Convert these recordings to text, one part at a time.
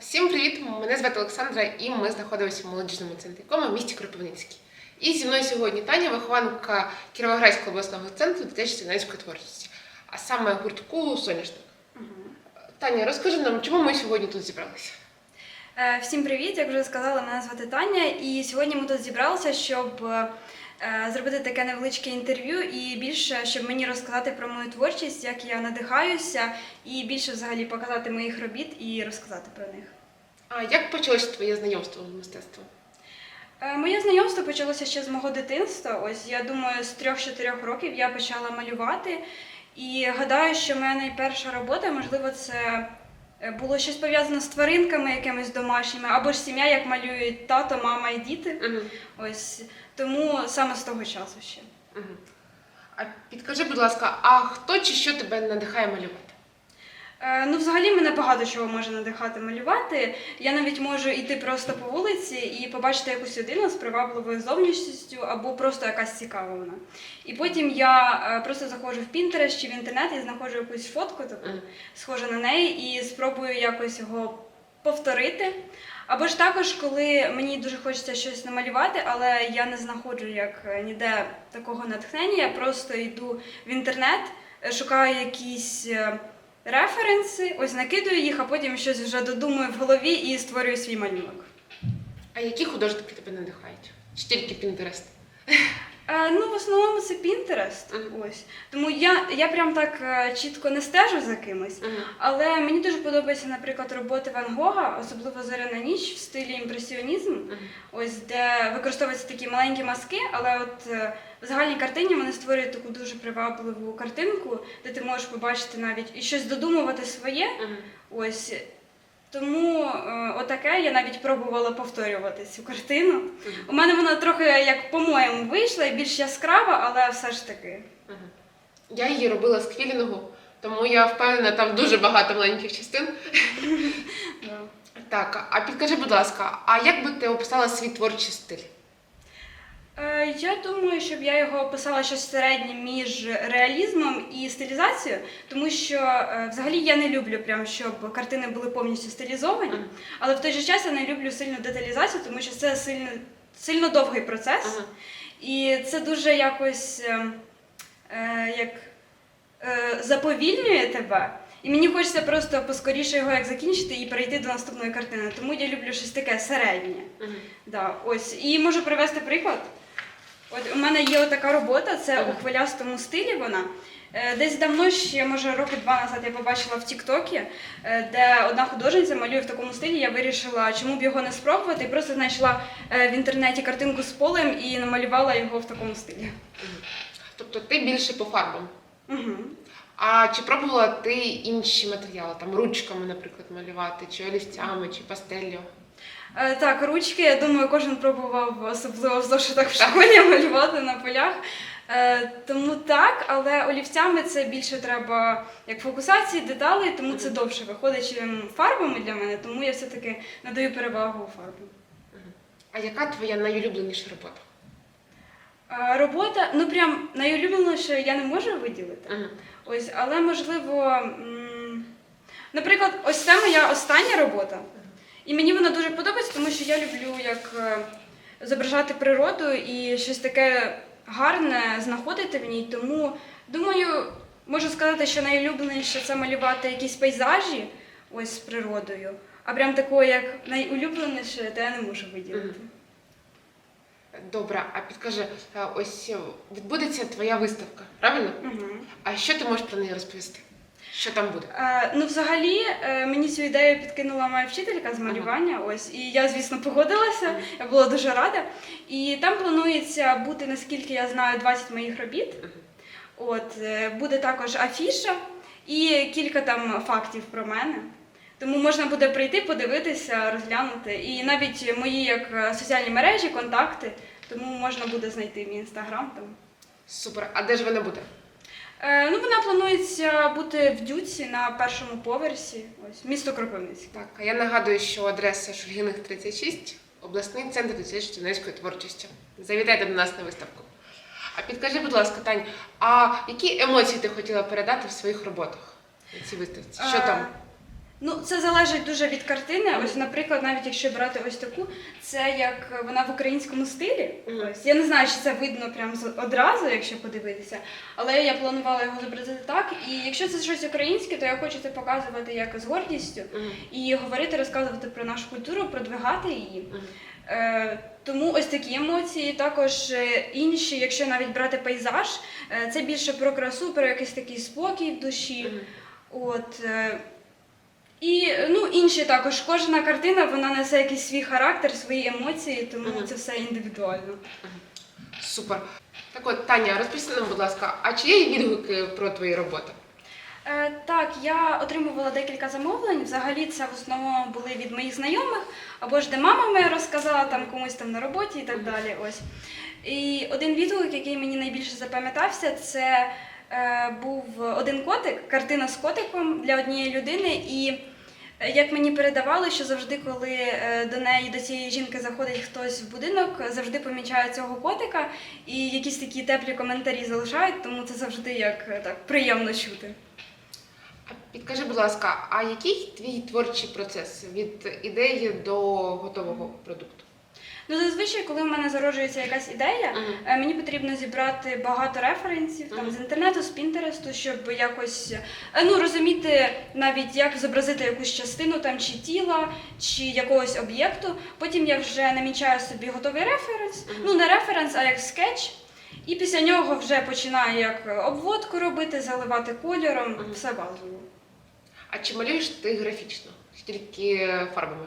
Всім привіт! Мене звати Олександра, і ми знаходимося в молодіжному центрі Кома в місті Кропивницький. І зі мною сьогодні Таня, вихованка Кіровоградського обласного центру дитячої юнацької творчості, а саме гуртку Соняшник. Таня, розкажи нам, чому ми сьогодні тут зібралися? Е, Всім привіт! Як вже сказала, мене звати Таня, і сьогодні ми тут зібралися, щоб е, зробити таке невеличке інтерв'ю і більше, щоб мені розказати про мою творчість, як я надихаюся, і більше взагалі показати моїх робіт і розказати про них. А як почалося твоє знайомство з мистецтвом? Е, Моє знайомство почалося ще з мого дитинства. Ось я думаю, з 3-4 років я почала малювати. І гадаю, що моя найперша робота, можливо, це е, було щось пов'язане з тваринками якимись домашніми, або ж сім'я, як малюють тато, мама і діти. Ось тому саме з того часу ще. А підкажи, будь ласка, а хто чи що тебе надихає малювати? Е, ну, взагалі мене багато чого може надихати малювати. Я навіть можу йти просто по вулиці і побачити якусь людину з привабливою зовнішністю або просто якась цікава вона. І потім я е, просто заходжу в Pinterest чи в інтернет і знаходжу якусь фотку таку, Мгм. схожу на неї, і спробую якось його повторити. Або ж також, коли мені дуже хочеться щось намалювати, але я не знаходжу як е, ніде такого натхнення, я просто йду в інтернет, е, шукаю якісь е, референси, ось накидую їх, а потім щось вже додумую в голові і створюю свій малюнок. А які художники тебе надихають? Чи тільки Пінтерест? Е, ну, в основному це Pinterest. Мгм. Ось. Тому я, я прям так е, чітко не стежу за кимось. Угу. Але мені дуже подобаються, наприклад, роботи Ван Гога, особливо зоряна ніч в стилі імпресіонізм, ось де використовуються такі маленькі маски, але от е, в загальній картині вони створюють таку дуже привабливу картинку, де ти можеш побачити навіть і щось додумувати своє. Ось тому е, отаке я навіть пробувала повторювати цю картину. У мене вона трохи як по-моєму вийшла і більш яскрава, але все ж таки. Я її робила з квілінгу, тому я впевнена, там дуже багато маленьких частин. Так, а підкажи, будь ласка, а як би ти описала свій творчий стиль? Е, Я думаю, щоб я його описала щось середнє між реалізмом і стилізацією, тому що е, взагалі я не люблю прям, щоб картини були повністю стилізовані, але в той же час я не люблю сильну деталізацію, тому що це сильно, сильно довгий процес, Ага. і це дуже якось е, е, як е, заповільнює тебе. І мені хочеться просто поскоріше його як закінчити і перейти до наступної картини. Тому я люблю щось таке середнє. Мгм. Да, ось. І можу привести приклад. От у мене є така робота, це у хвилястому стилі вона. Е, Десь давно ще, може, роки два назад я побачила в Тіктокі, е, де одна художниця малює в такому стилі. Я вирішила, чому б його не спробувати, і просто знайшла е, в інтернеті картинку з полем і намалювала його в такому стилі. Тобто ти більше по фарбам. Угу. А чи пробувала ти інші матеріали, там ручками, наприклад, малювати, чи олівцями, чи пастеллю? Е, Так, ручки, я думаю, кожен пробував, особливо в зошитах в школі малювати на полях. Е, Тому так, але олівцями це більше треба як фокусації, деталей, тому це довше виходить, чим фарбами для мене, тому я все-таки надаю перевагу фарбам. А яка твоя найулюбленіша робота? Е, Робота, ну прям найулюбленіше я не можу виділити. Мгм. Ось, але можливо, м, наприклад, ось це моя остання робота. І мені вона дуже подобається, тому що я люблю як е, зображати природу і щось таке гарне знаходити в ній. Тому думаю, можу сказати, що найулюбленіше це малювати якісь пейзажі ось з природою. А прям такої, як найулюбленіше, то я не можу виділити. Добре, а підкажи, ось е, відбудеться твоя виставка, правильно? Угу. А що ти можеш про неї розповісти? Що там буде? Е, ну, взагалі, е, мені цю ідею підкинула моя вчителька з малювання. Ось, і я, звісно, погодилася. Я була дуже рада. І там планується бути, наскільки я знаю, 20 моїх робіт. От е, буде також афіша і кілька там фактів про мене. Тому можна буде прийти, подивитися, розглянути. І навіть мої як е, соціальні мережі, контакти, тому можна буде знайти мій інстаграм там. Супер. А де ж вона буде? Е, ну, вона планується бути в Дюці на першому поверсі. Ось місто Кропивницьке. Так, а я нагадую, що адреса Шульгіних 36, обласний центр дитячо-юнацької творчості. Завітайте до нас на виставку. А підкажи, будь ласка, Тань, а які емоції ти хотіла передати в своїх роботах на цій виставці? Що Е, там? Ну, це залежить дуже від картини. Ось, наприклад, навіть якщо брати ось таку, це як вона в українському стилі. Ось я не знаю, чи це видно прямо одразу, якщо подивитися, але я планувала його зобразити так. І якщо це щось українське, то я хочу це показувати як з гордістю і говорити, розказувати про нашу культуру, продвигати її. Е, тому ось такі емоції, також е, інші, якщо навіть брати пейзаж, е, це більше про красу, про якийсь такий спокій в душі. От. І ну, інші також. Кожна картина вона несе якийсь свій характер, свої емоції, тому Мгм. це все індивідуально. Супер. Так от, Таня, розповісти нам, будь ласка, а чи є відгуки про твої роботи? Е, так, я отримувала декілька замовлень. Взагалі це в основному були від моїх знайомих, або ж де мама моя розказала там комусь там на роботі і так далі. Ось. І один відгук, який мені найбільше запам'ятався, це був один котик, картина з котиком для однієї людини. І е, як мені передавали, що завжди, коли е, до неї, до цієї жінки заходить хтось в будинок, завжди помічають цього котика і якісь такі теплі коментарі залишають, тому це завжди як е, так приємно чути. Підкажи, будь ласка, а який твій творчий процес від ідеї до готового продукту? Ну, зазвичай, коли в мене зароджується якась ідея, Мгм. е, мені потрібно зібрати багато референсів там з інтернету, з Пінтересту, щоб якось е, ну, розуміти навіть, як зобразити якусь частину там чи тіла, чи якогось об'єкту. Потім я вже намічаю собі готовий референс, Мгм. ну не референс, а як скетч. І після нього вже починаю як обводку робити, заливати кольором, Мгм. все базово. А чи малюєш ти графічно? Тільки фарбами?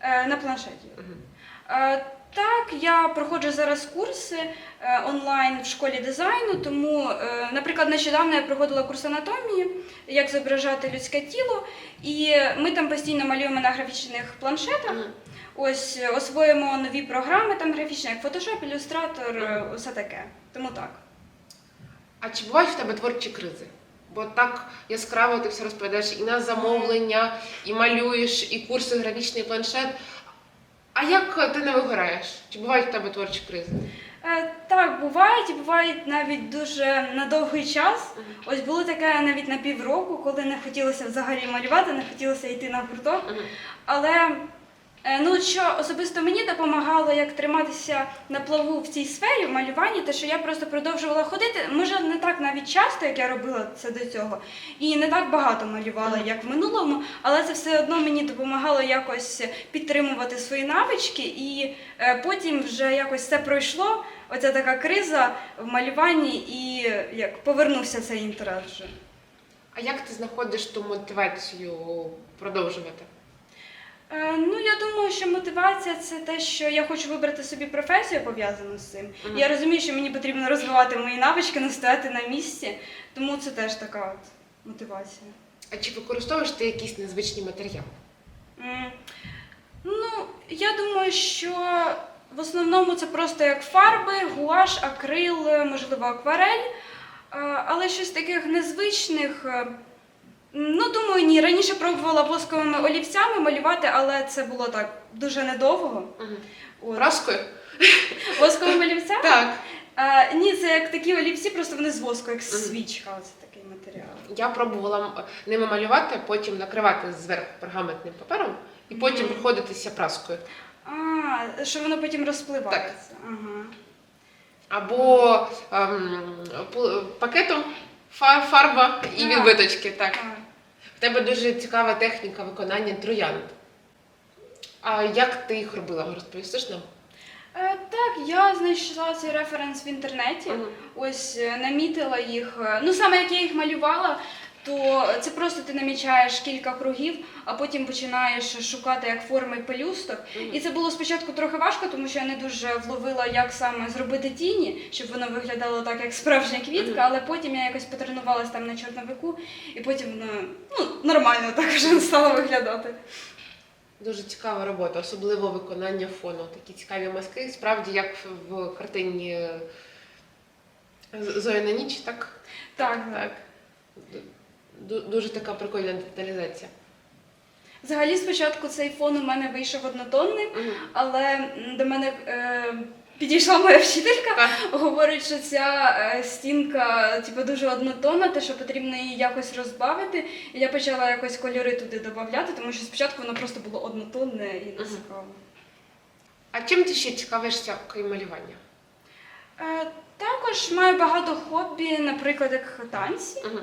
Е, на планшеті. Мгм. Е, Так, я проходжу зараз курси е, онлайн в школі дизайну, тому, е, наприклад, нещодавно я проходила курс анатомії, як зображати людське тіло, і ми там постійно малюємо на графічних планшетах. Ось освоїмо нові програми там графічні, як Photoshop, Illustrator, усе таке. Тому так. А чи бувають в тебе творчі кризи? Бо так яскраво ти все розповідаєш і на замовлення, і малюєш, і курси графічний планшет. А як ти не вигораєш? Чи бувають в тебе творчі кризи? Е, Так, бувають і бувають навіть дуже на довгий час. Ось було таке навіть на півроку, коли не хотілося взагалі малювати, не хотілося йти на гурток. Але е, ну, що особисто мені допомагало як триматися на плаву в цій сфері, в малюванні, те, що я просто продовжувала ходити. Може, не так навіть часто, як я робила це до цього, і не так багато малювала, як в минулому, але це все одно мені допомагало якось підтримувати свої навички, і е, потім вже якось це пройшло. Оця така криза в малюванні, і е, як повернувся цей інтерес вже. А як ти знаходиш ту мотивацію продовжувати? Е, Ну, я думаю, що мотивація це те, що я хочу вибрати собі професію пов'язану з цим. Мгм. Я розумію, що мені потрібно розвивати мої навички, не стояти на місці, тому це теж така от мотивація. А чи використовуєш ти якісь незвичні матеріали? М, Ну, я думаю, що в основному це просто як фарби, гуаш, акрил, можливо, акварель. Е, Але щось таких незвичних. е, Ну, думаю, ні. Раніше пробувала восковими олівцями малювати, але це було так дуже недовго. От. Праскою? Восковими олівцями? Так. А, ні, це як такі олівці, просто вони з воску, як свічка. Оце такий матеріал. Я пробувала ними малювати, потім накривати зверху пергаментним папером і потім Мгм. проходитися праскою. А, що воно потім розпливається. Ага. Або ем, пакетом фа- фарба і А. відбиточки. Так. Так. В тебе дуже цікава техніка виконання троянд. А як ти їх робила? Розповістиш нам? Е, так, я знайшла цей референс в інтернеті. Ось е, намітила їх. е, Ну, саме як я їх малювала, то це просто ти намічаєш кілька кругів, а потім починаєш шукати як форми пелюсток. І це було спочатку трохи важко, тому що я не дуже вловила, як саме зробити тіні, щоб воно виглядало так, як справжня квітка, але потім я якось потренувалась там на чорновику, і потім воно ну, нормально так вже стало виглядати. Дуже цікава робота, особливо виконання фону. Такі цікаві маски, справді, як в картині е, Зоя на ніч, так? Так, Так. Ду- Дуже така прикольна деталізація. Взагалі, спочатку цей фон у мене вийшов однотонним. Мгм. Але до мене е, підійшла моя вчителька, говорить, що ця е, стінка типу, дуже однотонна, те, що потрібно її якось розбавити. І я почала якось кольори туди додати, тому що спочатку воно просто було однотонне і не цікаво. А чим ти ще цікавишся, окрім малювання? Також маю багато хобі, наприклад, як танці. Угу.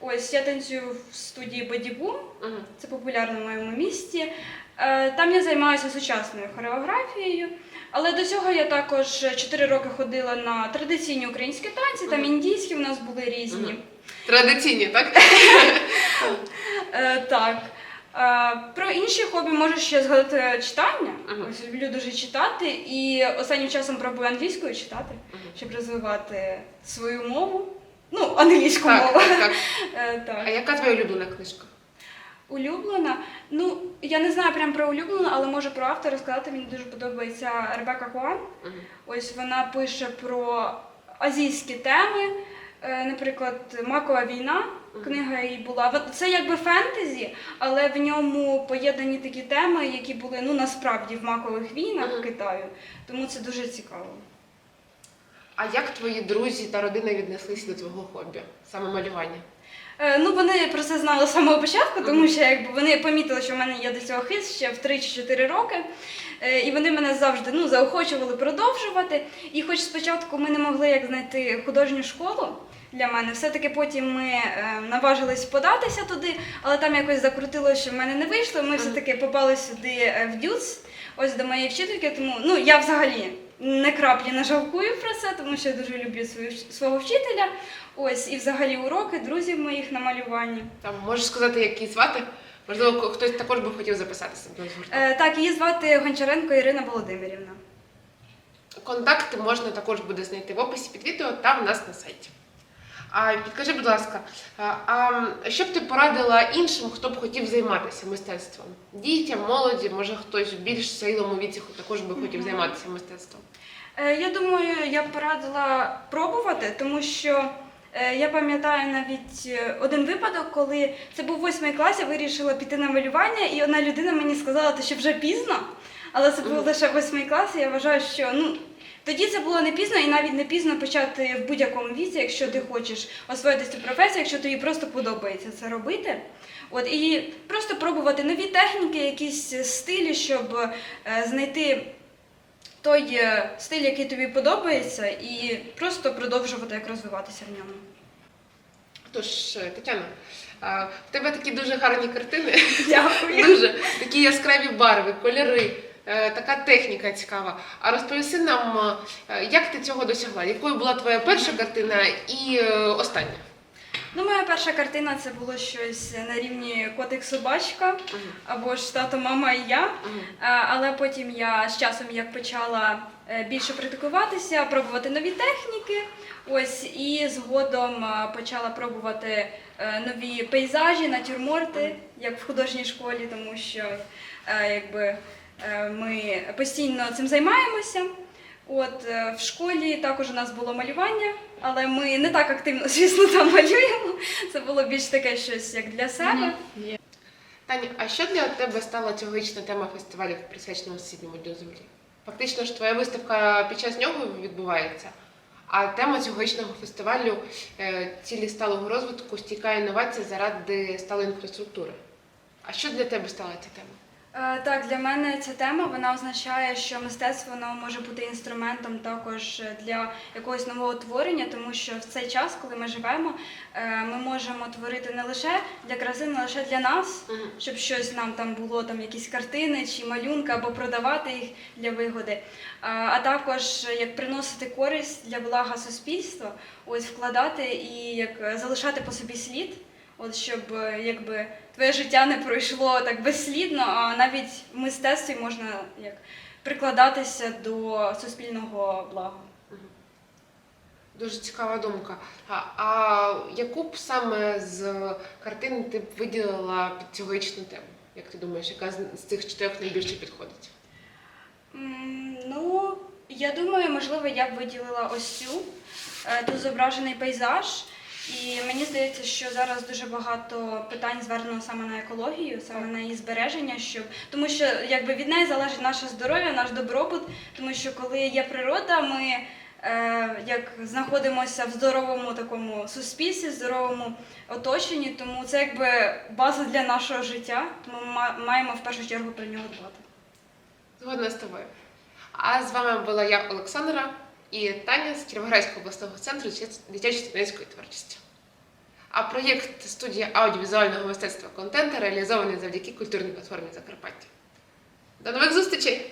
Ось я танцюю в студії Бодібум, Угу. це популярно в моєму місті. Е, Там я займаюся сучасною хореографією. Але до цього я також 4 роки ходила на традиційні українські танці, там індійські в нас були різні. Традиційні, так? Е, так. Е, про інші хобі можу ще згадати читання. Мгм. Ось люблю дуже читати, і останнім часом пробую англійською читати, Мгм. щоб розвивати свою мову. Ну, англійську Так, мову. так. Е, так. А яка твоя улюблена книжка? Улюблена. Ну, я не знаю прям про улюблену, але можу про автора сказати. Мені дуже подобається Ребека Хуан. Угу. Ось вона пише про азійські теми. Е, Наприклад, Макова війна. Книга її була. Це якби фентезі, але в ньому поєднані такі теми, які були ну насправді в макових війнах в Китаю. Тому це дуже цікаво. А як твої друзі та родина віднеслися до твого хобі, саме малювання? Е, Ну, вони про це знали з самого початку, тому що якби вони помітили, що в мене є до цього хист ще в 3 чи 4 роки. Е, І вони мене завжди ну, заохочували продовжувати. І хоч спочатку ми не могли як знайти художню школу для мене, все-таки потім ми е, наважились податися туди, але там якось закрутилося, що в мене не вийшло. Ми все-таки попали сюди е, в дюц, ось до моєї вчительки. Тому ну, я взагалі не краплі не жалкую про це, тому що я дуже люблю свою, свого вчителя. Ось і взагалі уроки друзів моїх на малюванні. Там можеш сказати, як її звати? Можливо, хтось також би хотів записатися до гурту. Е, так, її звати Гончаренко Ірина Володимирівна. Контакти можна також буде знайти в описі під відео та в нас на сайті. А підкажи, будь ласка, а, що б ти порадила іншим, хто б хотів займатися мистецтвом? Дітям, молоді, може хтось в більш зрілому віці також би хотів займатися мистецтвом. Е, я думаю, я б порадила пробувати, тому що е, я пам'ятаю навіть е, один випадок, коли це був восьмий клас, я вирішила піти на малювання, і одна людина мені сказала, що вже пізно, але це був лише восьмий клас, і я вважаю, що ну. Тоді це було не пізно і навіть не пізно почати в будь-якому віці, якщо ти хочеш освоїти цю професію, якщо тобі просто подобається це робити. От і просто пробувати нові техніки, якісь стилі, щоб е, знайти той е, стиль, який тобі подобається, і просто продовжувати як розвиватися в ньому. Тож, е, Тетяна, в тебе такі дуже гарні картини. Дякую. Дуже такі яскраві барви, кольори, така техніка цікава. А розповіси нам, е, як ти цього досягла? Якою була твоя перша картина і е, остання? Ну, моя перша картина це було щось на рівні котик собачка або ж тато, мама і я. Але потім я з часом як почала е, більше практикуватися, пробувати нові техніки. Ось і згодом е, почала пробувати е, нові пейзажі, натюрморти, як в художній школі, тому що е, якби е, ми постійно цим займаємося. От е, в школі також у нас було малювання, але ми не так активно, звісно, там малюємо. Це було більш таке щось як для себе. Таня, а що для тебе стала цьогорічна тема фестивалю присвяченому сусідньому Дню землі? Фактично ж твоя виставка під час нього відбувається, а тема цьогорічного фестивалю е, цілі сталого розвитку стійка інновацій заради сталої інфраструктури. А що для тебе стала ця тема? Е, Так, для мене ця тема вона означає, що мистецтво воно може бути інструментом також для якогось нового творення, тому що в цей час, коли ми живемо, е, ми можемо творити не лише для краси, не лише для нас, щоб щось нам там було, там якісь картини чи малюнки, або продавати їх для вигоди, а, також як приносити користь для блага суспільства, ось вкладати і як залишати по собі слід. От щоб е, якби твоє життя не пройшло так безслідно, а навіть в мистецтві можна як прикладатися до суспільного блага. Дуже цікава думка. А, а яку б саме з картин ти б виділила під цьогорічну тему? Як ти думаєш, яка з- цих чотирьох найбільше підходить? Ну, я думаю, можливо, я б виділила ось цю. Е, Тут зображений пейзаж, І мені здається, що зараз дуже багато питань звернено саме на екологію, саме на її збереження, щоб тому що якби від неї залежить наше здоров'я, наш добробут, тому що коли є природа, ми е, як знаходимося в здоровому такому суспільстві, здоровому оточенні, тому це якби база для нашого життя. Тому ми маємо в першу чергу про нього дбати. Згодна з тобою. А з вами була я, Олександра, і Таня з Кіровоградського обласного центру дитячої студентської творчості. А проєкт студії аудіовізуального мистецтва контента реалізований завдяки культурній платформі Закарпаття. До нових зустрічей!